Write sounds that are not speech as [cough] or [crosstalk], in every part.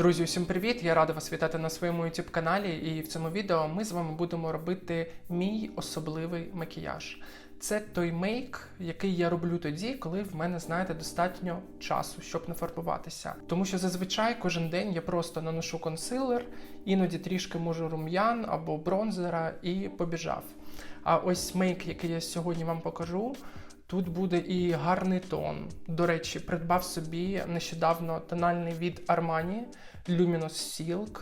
Друзі, усім привіт! Я рада вас вітати на своєму youtube каналі. І в цьому відео ми з вами будемо робити мій особливий макіяж. Це той мейк, який я роблю тоді, коли в мене, знаєте, достатньо часу, щоб не фарбуватися. Тому що зазвичай кожен день я просто наношу консилер, іноді трішки можу рум'ян або бронзера і побіжав. А ось мейк, який я сьогодні вам покажу. Тут буде і гарний тон. До речі, придбав собі нещодавно тональний від Armani Luminous Silk.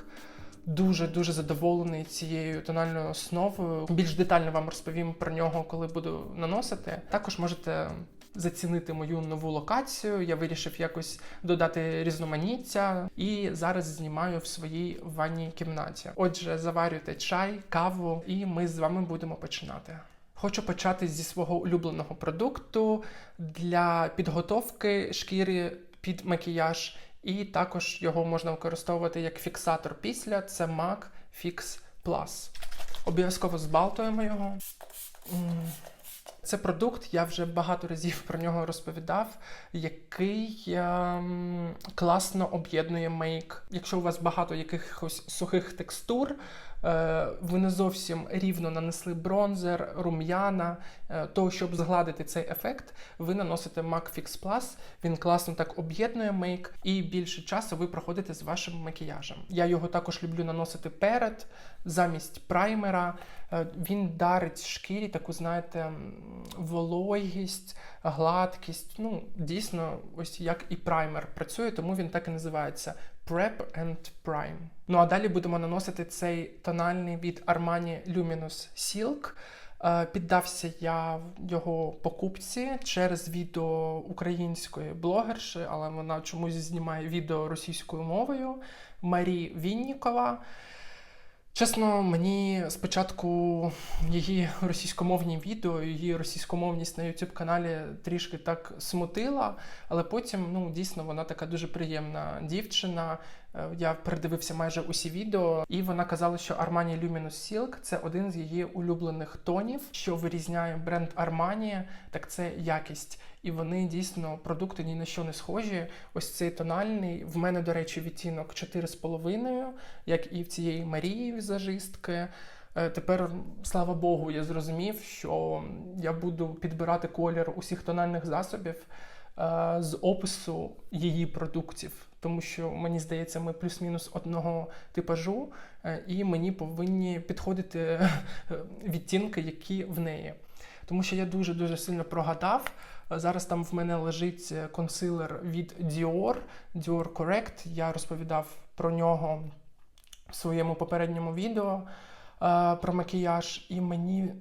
Дуже-дуже задоволений цією тональною основою. Більш детально вам розповім про нього, коли буду наносити. Також можете зацінити мою нову локацію. Я вирішив якось додати різноманіття і зараз знімаю в своїй ванній кімнаті. Отже, заварюйте чай, каву, і ми з вами будемо починати. Хочу почати зі свого улюбленого продукту для підготовки шкіри під макіяж, і також його можна використовувати як фіксатор після. Це MAC Fix Plus. Обов'язково збалтуємо його. Це продукт, я вже багато разів [laughs] про нього розповідав, який ем, класно об'єднує мейк. Якщо у вас багато якихось сухих текстур, ви не зовсім рівно нанесли бронзер, рум'яна, е, то щоб згладити цей ефект, ви наносите MAC Fix Plus. Він класно так об'єднує мейк, і більше часу ви проходите з вашим макіяжем. Я його також люблю наносити перед, замість праймера. Е, Він дарить шкірі таку, знаєте, вологість, гладкість. Ну, дійсно, ось як і праймер працює, тому він так і називається Prep and Prime. Ну а далі будемо наносити цей тональний від Armani Luminous Silk. Е, Піддався я його покупці через відео української блогерши, але вона чомусь знімає відео російською мовою Марі Віннікова. Чесно, мені спочатку її російськомовні відео, її російськомовність на youtube каналі трішки так смутила, але потім ну дійсно вона така дуже приємна дівчина. Е, Я передивився майже усі відео, і вона казала, що Armani Luminous Silk – це один з її улюблених тонів, що вирізняє бренд Armani, так це якість. І вони дійсно продукти ні на що не схожі. Ось цей тональний. В мене, до речі, відтінок 4,5, як і в цієї Марії візажистки. Е, Тепер, слава Богу, я зрозумів, що я буду підбирати колір усіх тональних засобів е, з опису її продуктів. Тому що мені здається, ми плюс-мінус одного типажу, е, і мені повинні підходити е, відтінки, які в неї. Тому що я дуже дуже сильно прогадав. Зараз там в мене лежить е, консилер від Dior, Dior Correct. Я розповідав про нього в своєму попередньому відео про макіяж, і мені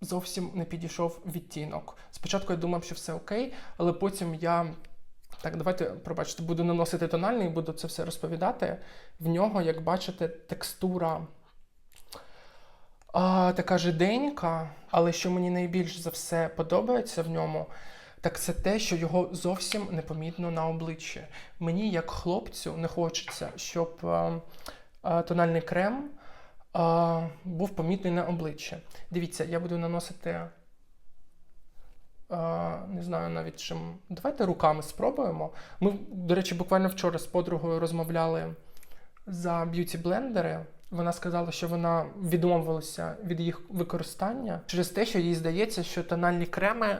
зовсім не підійшов відтінок. Спочатку я думав, що все окей, але потім я. Так, давайте, пробачте, буду наносити тональний, буду це все розповідати. В нього, як бачите, текстура а, така жиденька, але що мені найбільш за все подобається в ньому, так це те, що його зовсім непомітно на обличчі. Мені, як хлопцю, не хочеться, щоб а, а, тональний крем а, був помітний на обличчі. Дивіться, я буду наносити. А, не знаю навіть чим. Давайте руками спробуємо. Ми, до речі, буквально вчора з подругою розмовляли за б'юті-блендери. Вона сказала, що вона відмовилася від їх використання через те, що їй здається, що тональні креми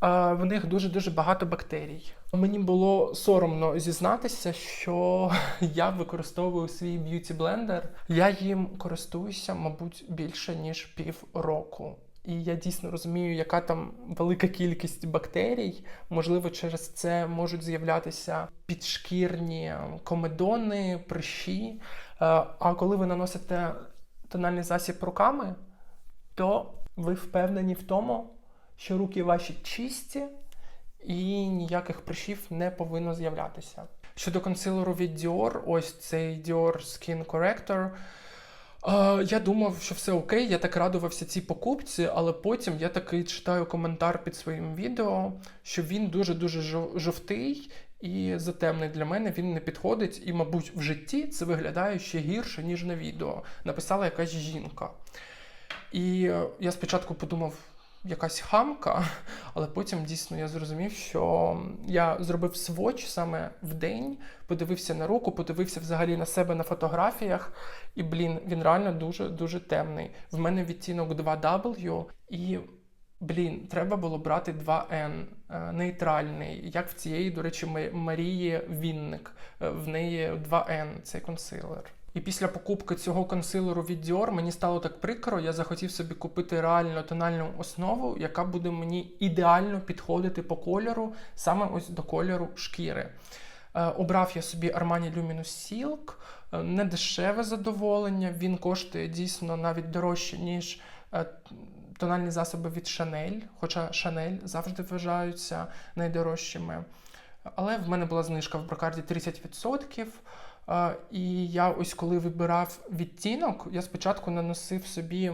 в них дуже-дуже багато бактерій. Мені було соромно зізнатися, що [laughs] я використовую свій б'юті-блендер. Я їм користуюся, мабуть, більше ніж пів року. І я дійсно розумію, яка там велика кількість бактерій. Можливо, через це можуть з'являтися підшкірні комедони, прищі. Е, А коли ви наносите тональний засіб руками, то ви впевнені в тому, що руки ваші чисті і ніяких прищів не повинно з'являтися. Щодо консилеру від Dior, ось цей Dior Skin Corrector. Я думав, що все окей, я так радувався цій покупці, але потім я таки читаю коментар під своїм відео, що він дуже-дуже жовтий і затемний для мене він не підходить. І, мабуть, в житті це виглядає ще гірше, ніж на відео. Написала якась жінка. І е, я спочатку подумав, якась хамка, але потім дійсно я зрозумів, що я зробив сводч саме в день, подивився на руку, подивився взагалі на себе на фотографіях, і блін, він реально дуже дуже темний. В мене відтінок 2W, і блін, треба було брати 2N, е, нейтральний, як в цієї, до речі, Марії Вінник. Е, В неї 2N цей консилер. І після покупки цього консилеру від Dior мені стало так прикро, я захотів собі купити реально тональну основу, яка буде мені ідеально підходити по кольору, саме ось до кольору шкіри. Е, Обрав я собі Armani Luminous Silk, е, не дешеве задоволення, він коштує дійсно навіть дорожче, ніж е, тональні засоби від Chanel, хоча Chanel завжди вважаються найдорожчими. Але в мене була знижка в брокарді 30%. І я ось коли вибирав відтінок, я спочатку наносив собі,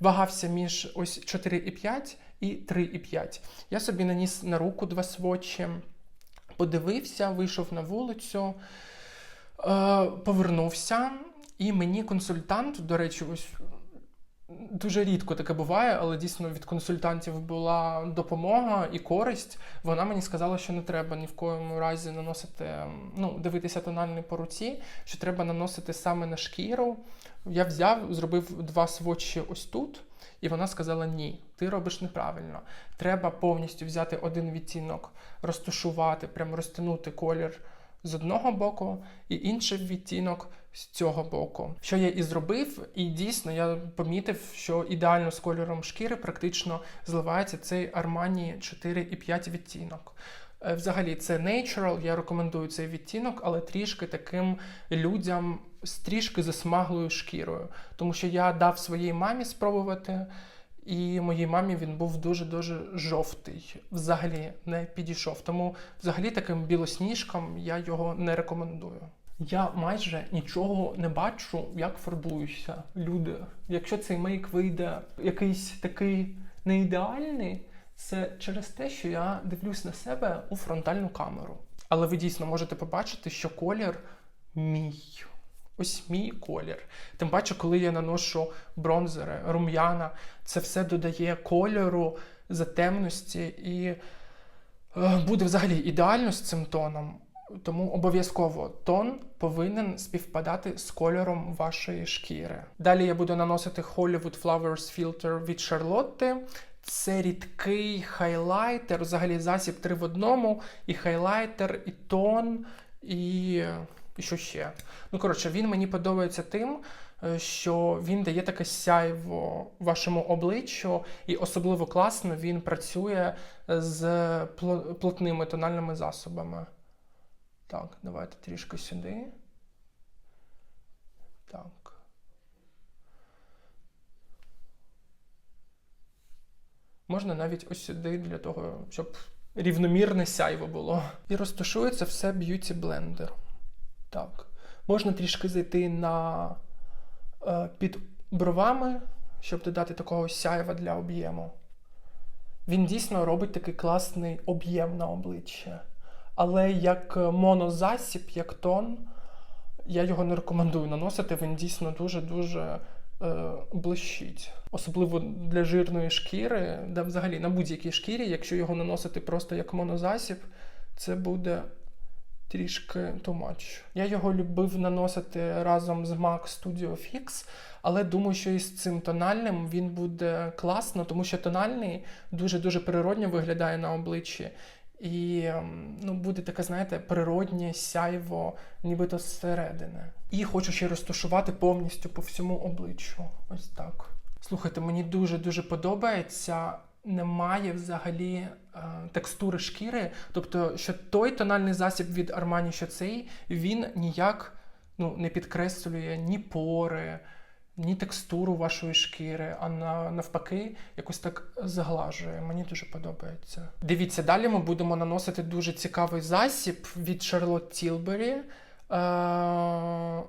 вагався між ось 4,5 і 3,5. Я собі наніс на руку два свочі, подивився, вийшов на вулицю, е, повернувся, і мені консультант, до речі, ось дуже рідко таке буває, але дійсно від консультантів була допомога і користь. Вона мені сказала, що не треба ні в коєму разі наносити, ну, дивитися тональний по руці, що треба наносити саме на шкіру. Я взяв, зробив два свочі ось тут, і вона сказала: ні, ти робиш неправильно. Треба повністю взяти один відтінок, розташувати, прям розтягнути колір з одного боку, і інший відтінок з цього боку. Що я і зробив, і дійсно я помітив, що ідеально з кольором шкіри практично зливається цей Armani 4,5 відтінок. Е, Взагалі, це natural, я рекомендую цей відтінок, але трішки таким людям з трішки засмаглою шкірою. Тому що я дав своїй мамі спробувати, і моїй мамі він був дуже-дуже жовтий. Взагалі не підійшов. Тому взагалі таким білосніжкам я його не рекомендую. Я майже нічого не бачу, як фарбуюся. Люди. Якщо цей мейк вийде якийсь такий не ідеальний, це через те, що я дивлюсь на себе у фронтальну камеру. Але ви дійсно можете побачити, що колір мій. Ось мій колір. Тим паче, коли я наношу бронзери, рум'яна, це все додає кольору, затемності і е, буде взагалі ідеально з цим тоном. Тому обов'язково тон повинен співпадати з кольором вашої шкіри. Далі я буду наносити Hollywood Flowers Filter від Charlotte. Це рідкий хайлайтер, взагалі засіб три в одному, і хайлайтер, і тон, і, і що ще. Ну, коротше, він мені подобається тим, е, що він дає таке сяйво вашому обличчю, і особливо класно він працює з плотними тональними засобами. Так, давайте трішки сюди. Так. Можна навіть ось сюди для того, щоб рівномірне сяйво було. І розташується все б'юті блендер. Так. Можна трішки зайти на е, під бровами, щоб додати такого сяйва для об'єму. Він дійсно робить такий класний об'єм на обличчя. Але як монозасіб, як тон, я його не рекомендую наносити. Він дійсно дуже-дуже е, блищить. Особливо для жирної шкіри, да взагалі на будь-якій шкірі, якщо його наносити просто як монозасіб, це буде трішки too much. Я його любив наносити разом з MAC Studio Fix, але думаю, що із цим тональним він буде класно, тому що тональний дуже-дуже природньо виглядає на обличчі. І ем, ну, буде таке, знаєте, природнє сяйво, нібито зсередини. І хочу ще розташувати повністю по всьому обличчю. Ось так. Слухайте, мені дуже-дуже подобається. Немає взагалі текстури шкіри. Тобто, що той тональний засіб від Armani, що цей, він ніяк ну, не підкреслює ні пори, ні текстуру вашої шкіри, а на, навпаки, якось так заглажує. Мені дуже подобається. Дивіться, далі ми будемо наносити дуже цікавий засіб від Tilbury. Е-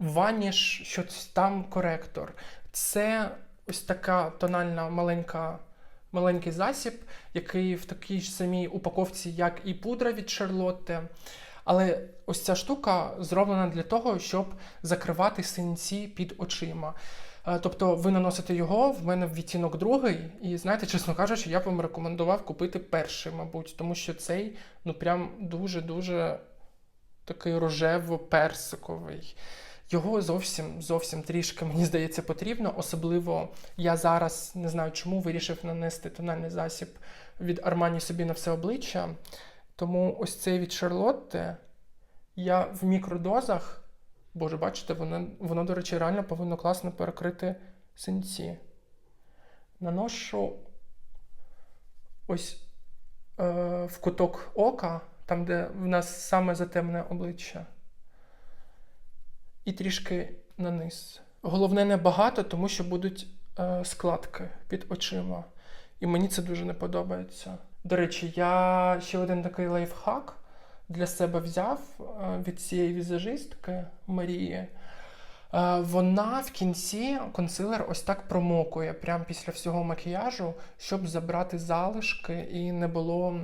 Vanish, щось там коректор. Це ось така тональна маленька, маленький засіб, який в такій ж самій упаковці, як і пудра від Charlotte. Але ось ця штука зроблена для того, щоб закривати синці під очима. Е, Тобто ви наносите його, в мене відтінок другий, і знаєте, чесно кажучи, я б вам рекомендував купити перший, мабуть, тому що цей ну прям дуже-дуже такий рожево-персиковий. Його зовсім зовсім трішки, мені здається, потрібно. Особливо я зараз не знаю, чому вирішив нанести тональний засіб від Armani собі на все обличчя. Тому ось цей від Шарлотти я в мікродозах. Боже, бачите, воно, воно, до речі, реально повинно класно перекрити синці. Наношу ось е, в куток ока, там, де в нас саме затемне обличчя. І трішки на низ. Головне, не багато, тому що будуть е, складки під очима. І мені це дуже не подобається. До речі, я ще один такий лайфхак для себе взяв е, від цієї візажистки Марії. Е, Вона в кінці консилер ось так промокує прямо після всього макіяжу, щоб забрати залишки і не було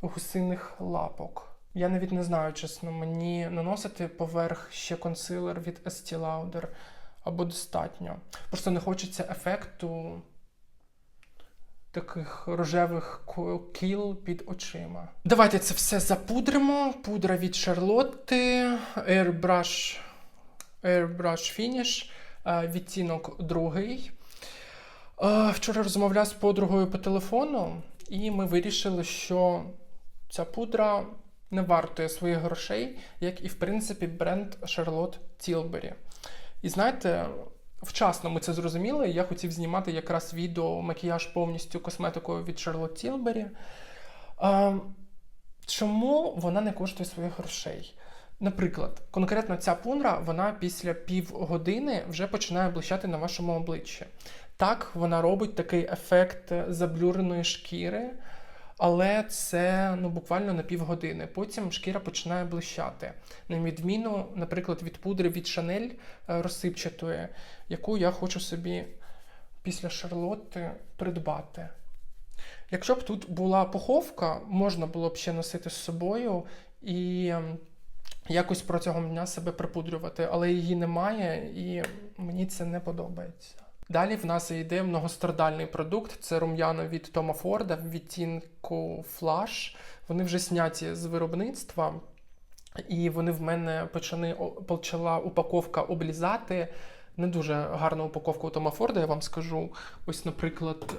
гусиних лапок. Я навіть не знаю, чесно, мені наносити поверх ще консилер від Estee Lauder або достатньо. Просто не хочеться ефекту таких рожевих кіл під очима. Давайте це все запудримо. Пудра від Шарлотти, Airbrush, Airbrush Finish, е, відтінок другий. Е, Вчора розмовляв з подругою по телефону, і ми вирішили, що ця пудра не вартує своїх грошей, як і, в принципі, бренд Charlotte Tilbury. І знаєте, вчасно ми це зрозуміли. Я хотів знімати якраз відео макіяж повністю косметикою від Charlotte Tilbury. Чому вона не коштує своїх грошей? Наприклад, конкретно ця пудра, вона після півгодини вже починає блищати на вашому обличчі. Так, вона робить такий ефект заблюреної шкіри, але це ну, буквально на півгодини. Потім шкіра починає блищати. На відміну, наприклад, від пудри від Chanel е, розсипчатої, яку я хочу собі після Шарлотти придбати. Якщо б тут була пуховка, можна було б ще носити з собою і ем, якось протягом дня себе припудрювати, але її немає, і мені це не подобається. Далі в нас йде многострадальний продукт. Це рум'яна від Тома Форда в відтінку Flash. Вони вже зняті з виробництва, і вони в мене почали, почала упаковка облізати. Не дуже гарна упаковка у Тома Форда, я вам скажу. Ось, наприклад,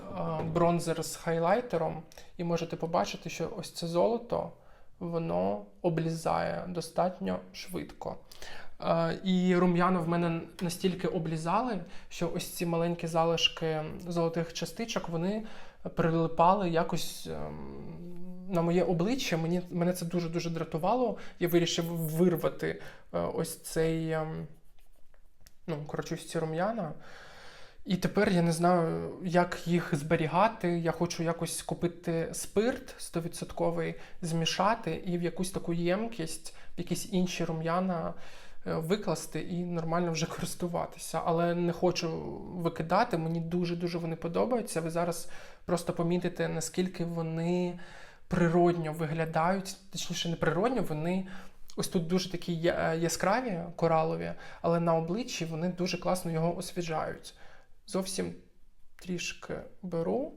бронзер з хайлайтером. І можете побачити, що ось це золото воно облізає достатньо швидко. Е, І рум'яна в мене настільки облізали, що ось ці маленькі залишки золотих частичок вони прилипали якось ем, на моє обличчя. Мені, мене це дуже-дуже дратувало. Я вирішив вирвати е, ось цей, ем, ну, коротше, ці рум'яна. І тепер я не знаю, як їх зберігати. Я хочу якось купити спирт 100%, змішати і в якусь таку ємкість, в якісь інші рум'яна викласти і нормально вже [laughs] користуватися. Але не хочу викидати. Мені дуже-дуже вони подобаються. Ви зараз просто помітите, наскільки вони природньо виглядають, точніше, не природньо, вони. Ось тут дуже такі яскраві коралові, але на обличчі вони дуже класно його освіжають. Зовсім трішки беру.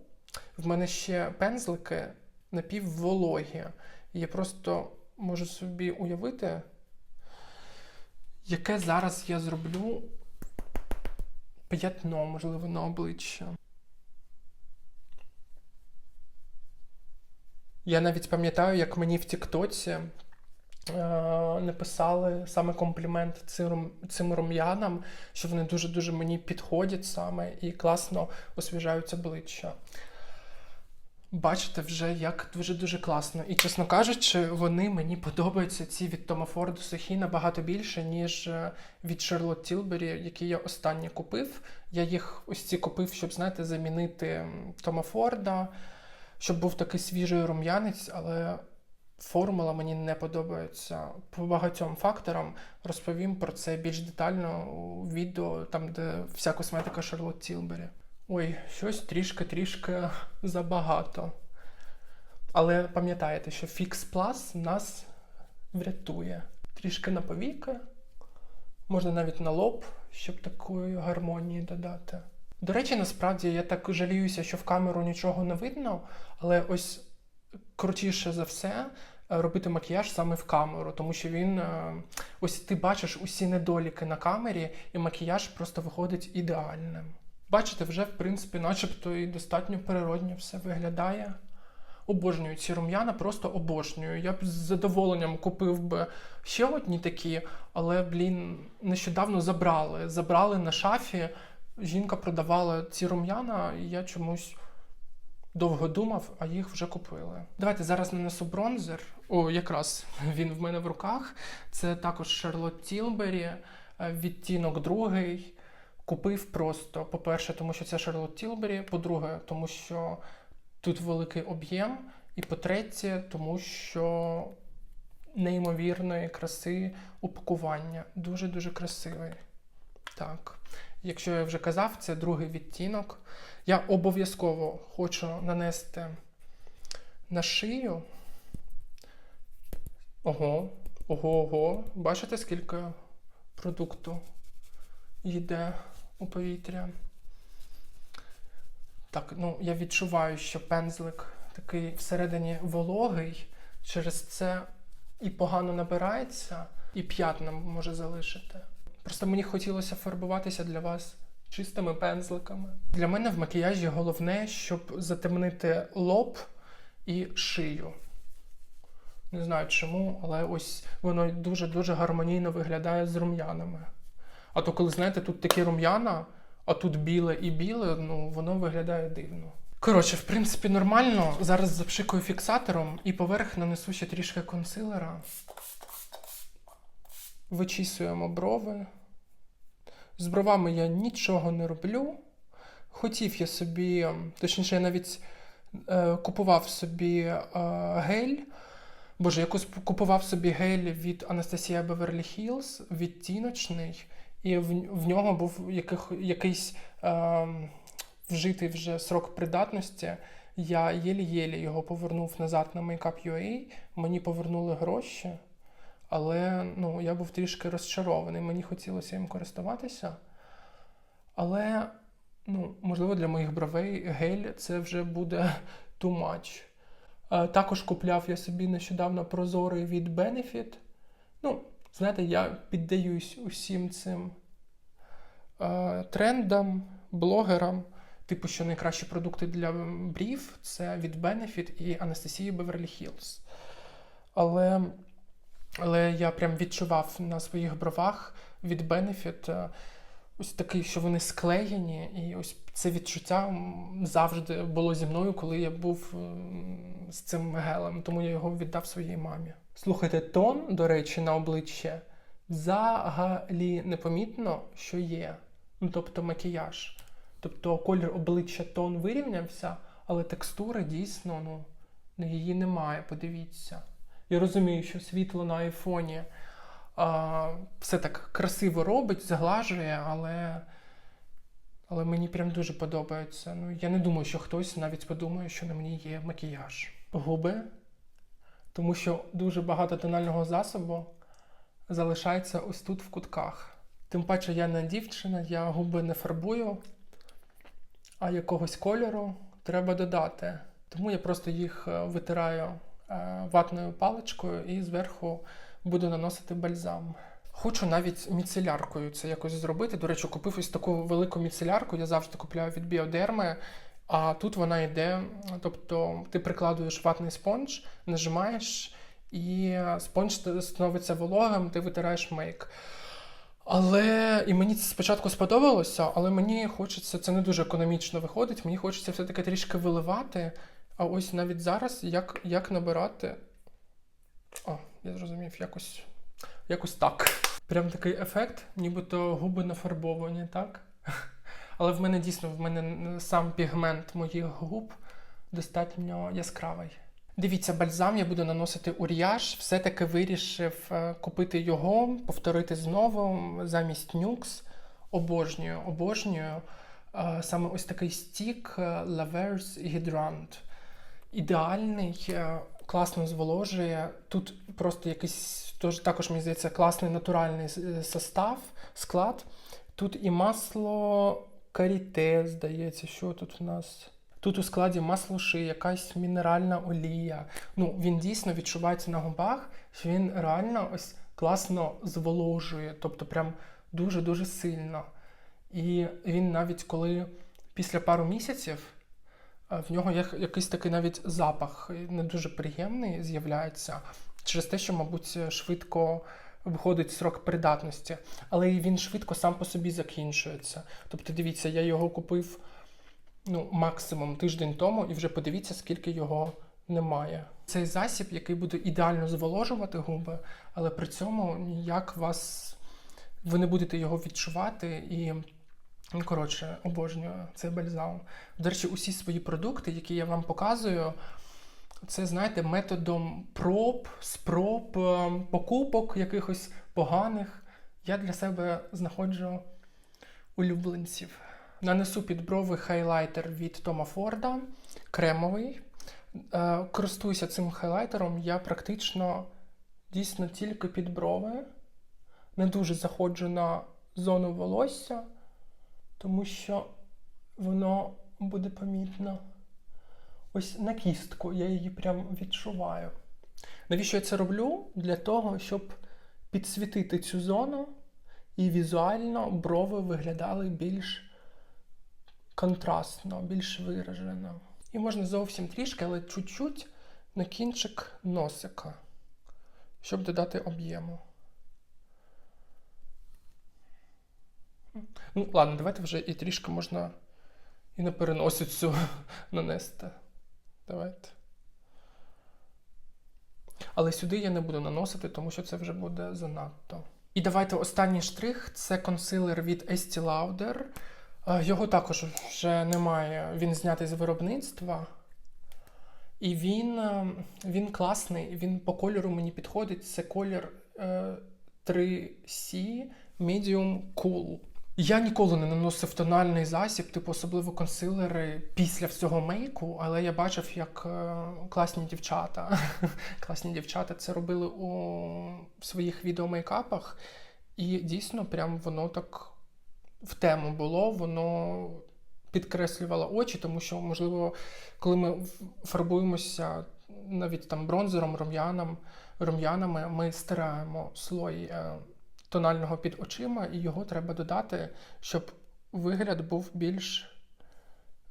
В мене ще пензлики напіввологі. Я просто можу собі уявити, яке зараз я зроблю п'ятно, можливо, на обличчя. Я навіть пам'ятаю, як мені в Тіктоці е, написали саме комплімент цим, цим рум'янам, що вони дуже-дуже мені підходять саме і класно освіжають обличчя. Бачите вже, як дуже-дуже класно. І, чесно кажучи, вони мені подобаються ці від Тома Форду сухі набагато більше, ніж е, від Charlotte Tilbury, які я останні купив. Я їх ось ці купив, щоб, знаєте, замінити Тома Форда, щоб був такий свіжий рум'янець, але формула мені не подобається по багатьом факторам. Розповім про це більш детально у відео, там, де вся косметика Charlotte Tilbury. Ой, щось трішки-трішки забагато. Але пам'ятаєте, що Fix Plus нас врятує. Трішки на повіки, Можна навіть на лоб, щоб такої гармонії додати. До речі, насправді я так жаліюся, що в камеру нічого не видно, але ось крутіше за все е, робити макіяж саме в камеру, тому що він е, ось ти бачиш усі недоліки на камері, і макіяж просто виходить ідеальним. Бачите, вже в принципі, начебто і достатньо природньо все виглядає. Обожнюю ці рум'яна, просто обожнюю. Я б з задоволенням купив би ще одні такі, але, блін, нещодавно забрали. Забрали на шафі. Жінка продавала ці рум'яна, і я чомусь довго думав, а їх вже купили. Давайте зараз нанесу бронзер. О, якраз [laughs] він в мене в руках. Це також Шарлот Тілбері, відтінок другий. Купив просто, по-перше, тому що це Шарлот Тілбері, по-друге, тому що тут великий об'єм, і по-третє, тому що неймовірної краси упакування. Дуже-дуже красивий. Так. Якщо я вже казав, це другий відтінок. Я обов'язково хочу нанести на шию. Ого, ого, ого. Бачите, скільки продукту йде у повітря? Так, ну я відчуваю, що пензлик такий всередині вологий, через це і погано набирається, і п'ятна може залишити. Просто мені хотілося фарбуватися для вас чистими пензликами. Для мене в макіяжі головне, щоб затемнити лоб і шию. Не знаю чому, але ось воно дуже-дуже гармонійно виглядає з рум'янами. А то, коли, знаєте, тут такі рум'яна, а тут біле і біле, ну воно виглядає дивно. Коротше, в принципі, нормально. Зараз запшикую фіксатором і поверх нанесу ще трішки консилера. Вичісуємо брови. З бровами я нічого не роблю. Хотів я собі, точніше, я навіть е, купував собі е, гель. Боже, я купував собі гель від Anastasia Beverly Hills, відтіночний, і в, в нього був яких, якийсь е, вжитий вже срок придатності. Я єлі-єлі його повернув назад на Makeup.ua, мені повернули гроші, але ну, я був трішки розчарований. Мені хотілося їм користуватися. Але, ну, можливо, для моїх бровей гель це вже буде too much. Е, Також купляв я собі нещодавно прозорий від Benefit. Ну, знаєте, я піддаюсь усім цим трендам, блогерам. Типу, що найкращі продукти для брів це від Benefit і Анастасії Beverly Hills. Але, але я прям відчував на своїх бровах від Benefit е, ось такий, що вони склеєні, і ось це відчуття завжди було зі мною, коли я був з цим гелем, тому я його віддав своїй мамі. Слухайте, тон, до речі, на обличчі взагалі непомітно, що є. Ну, тобто макіяж. Тобто колір обличчя тон вирівнявся, але текстура дійсно, ну, ну її немає, подивіться. Я розумію, що світло на айфоні а, все так красиво робить, заглажує, але, але мені прям дуже подобається. Ну, я не думаю, що хтось навіть подумає, що на мені є макіяж. Губи, тому що дуже багато тонального засобу залишається ось тут в кутках. Тим паче я не дівчина, я губи не фарбую, а якогось кольору треба додати. Тому я просто їх е, витираю е, ватною паличкою і зверху буду наносити бальзам. Хочу навіть міцеляркою це якось зробити. До речі, купив ось таку велику міцелярку, я завжди купляю від біодерми. А тут вона йде, тобто ти прикладуєш ватний спонж, нажимаєш, і спонж становиться вологим, ти витираєш мейк. Але і мені це спочатку сподобалося, але мені хочеться, це не дуже економічно виходить, мені хочеться все-таки трішки виливати. А ось навіть зараз як, як набирати. О, я зрозумів, якось, якось так. Прям такий ефект, нібито губи нафарбовані, так? [laughs] Але в мене дійсно в мене сам пігмент моїх губ достатньо яскравий. Дивіться, бальзам я буду наносити у. Все-таки вирішив е, купити його, повторити знову замість нюкс. Обожнюю, обожнюю. Е, Саме ось такий стік е, Lavers Hydrant. Ідеальний, класно зволожує. Тут просто якийсь тож, також, мені здається, класний натуральний состав, склад. Тут і масло каріте, здається, що тут у нас. Тут у складі масло ши, якась мінеральна олія. Ну, він дійсно відчувається на губах, що він реально ось класно зволожує, тобто прям дуже-дуже сильно. І він навіть коли після пару місяців е, в нього є якийсь такий навіть запах не дуже приємний з'являється через те, що, мабуть, швидко виходить срок придатності, але він швидко сам по собі закінчується. Тобто, дивіться, я його купив ну, максимум тиждень тому, і вже подивіться, скільки його немає. Цей засіб, який буде ідеально зволожувати губи, але при цьому ніяк вас ви не будете його відчувати і. Ну, коротше, обожнюю цей бальзам. До речі, усі свої продукти, які я вам показую, це, знаєте, методом проб, спроб, е, покупок якихось поганих. Я для себе знаходжу улюбленців. Нанесу під брови хайлайтер від Тома Форда, кремовий. Е, Користуюся цим хайлайтером я практично дійсно тільки під брови. Не дуже заходжу на зону волосся, тому що воно буде помітно. Ось на кістку, я її прям відчуваю. Навіщо я це роблю? Для того, щоб підсвітити цю зону і візуально брови виглядали більш контрастно, більш виражено. І можна зовсім трішки, але чуть-чуть на кінчик носика, щоб додати об'єму. Ну, ладно, давайте вже і трішки можна і на переносицю [laughs] нанести. Давайте. Але сюди я не буду наносити, тому що це вже буде занадто. І давайте останній штрих це консилер від Estee Lauder. Е, Його також вже немає. Він знятий з виробництва. І він, е, він класний, він по кольору мені підходить. Це колір е, 3C Medium Cool. Я ніколи не наносив тональний засіб, типу особливо консилери після всього мейку, але я бачив, як е, класні дівчата, [laughs] класні дівчата це робили у своїх відеомейкапах, і дійсно, прям воно так в тему було, воно підкреслювало очі, тому що, можливо, коли ми фарбуємося навіть там бронзером, рум'яном, рум'янами, ми стираємо слой е, тонального під очима, і його треба додати, щоб вигляд був більш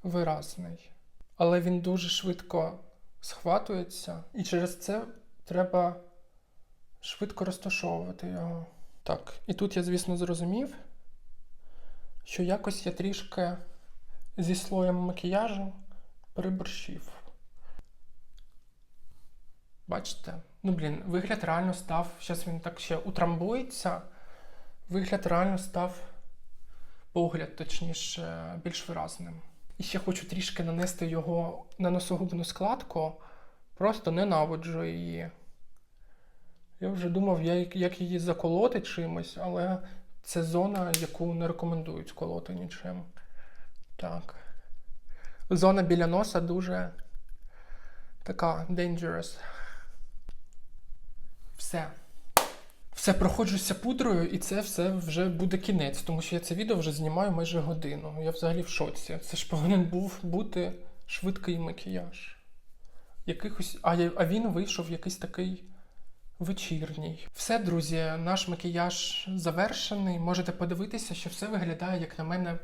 виразний. Але він дуже швидко схватується, і через це треба швидко розташовувати його. Так, і тут я, звісно, зрозумів, що якось я трішки зі слоєм макіяжу переборщив. Бачите? Ну, блін, вигляд реально став. Зараз він так ще утрамбується. Вигляд реально став, погляд, точніше, більш виразним. І ще хочу трішки нанести його на носогубну складку. Просто ненавиджу її. Я вже думав, як її заколоти чимось, але це зона, яку не рекомендують колоти нічим. Так. Зона біля носа дуже така dangerous. Все. Все проходжуся пудрою, і це все вже буде кінець, тому що я це відео вже знімаю майже годину. Я взагалі в шоці. Це ж повинен був бути швидкий макіяж. Якихось. А, він вийшов якийсь такий вечірній. Все, друзі, наш макіяж завершений. Можете подивитися, що все виглядає, як на мене,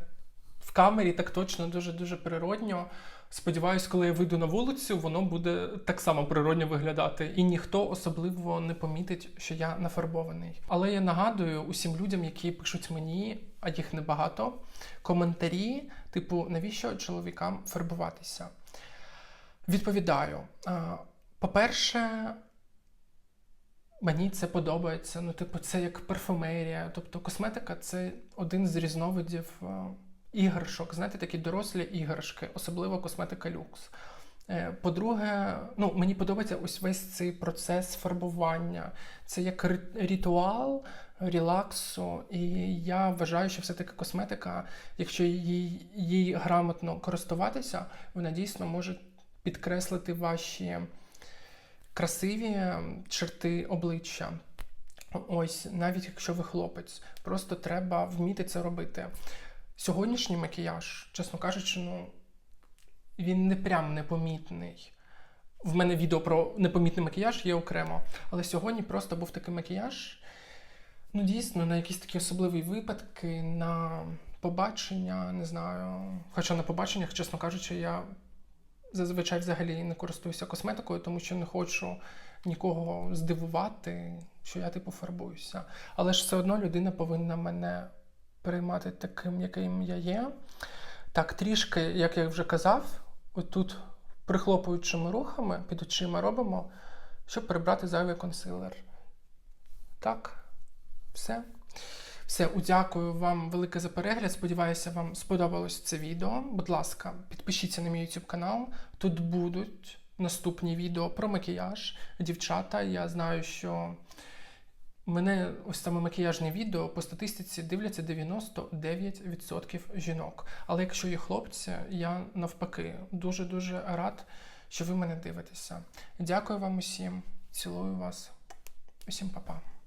в камері, так точно, дуже-дуже природньо. Сподіваюсь, коли я вийду на вулицю, воно буде так само природньо виглядати, і ніхто особливо не помітить, що я нафарбований. Але я нагадую усім людям, які пишуть мені, а їх небагато, коментарі, типу, навіщо чоловікам фарбуватися? Відповідаю. По-перше, мені це подобається. Ну, типу, це як парфумерія. Тобто косметика це один з різновидів е, іграшок. Знаєте, такі дорослі іграшки, особливо косметика люкс. Е, По-друге, ну, мені подобається ось весь цей процес фарбування. Це як ри- ритуал релаксу. І я вважаю, що все-таки косметика, якщо їй, їй грамотно користуватися, вона дійсно може підкреслити ваші красиві черти обличчя. Ось, навіть якщо ви хлопець, просто треба вміти це робити. Сьогоднішній макіяж, чесно кажучи, ну він не прям непомітний. В мене відео про непомітний макіяж є окремо. Але сьогодні просто був такий макіяж. Ну, дійсно, на якісь такі особливі випадки, на побачення, не знаю. Хоча на побаченнях, чесно кажучи, я зазвичай взагалі не користуюся косметикою, тому що не хочу нікого здивувати, що я типу фарбуюся. Але ж все одно людина повинна мене приймати таким, яким я є. Так, трішки, як я вже казав, отут прихлопуючими рухами під очима робимо, щоб прибрати зайвий консилер. Так, все. Все, дякую вам велике за перегляд. Сподіваюся, вам сподобалось це відео. Будь ласка, підпишіться на мій YouTube канал. Тут будуть наступні відео про макіяж. Дівчата, я знаю, що мене ось саме макіяжне відео по статистиці дивляться 99% жінок. Але якщо є хлопці, я навпаки дуже-дуже рад, що ви мене дивитеся. Дякую вам усім, цілую вас. Усім па-па.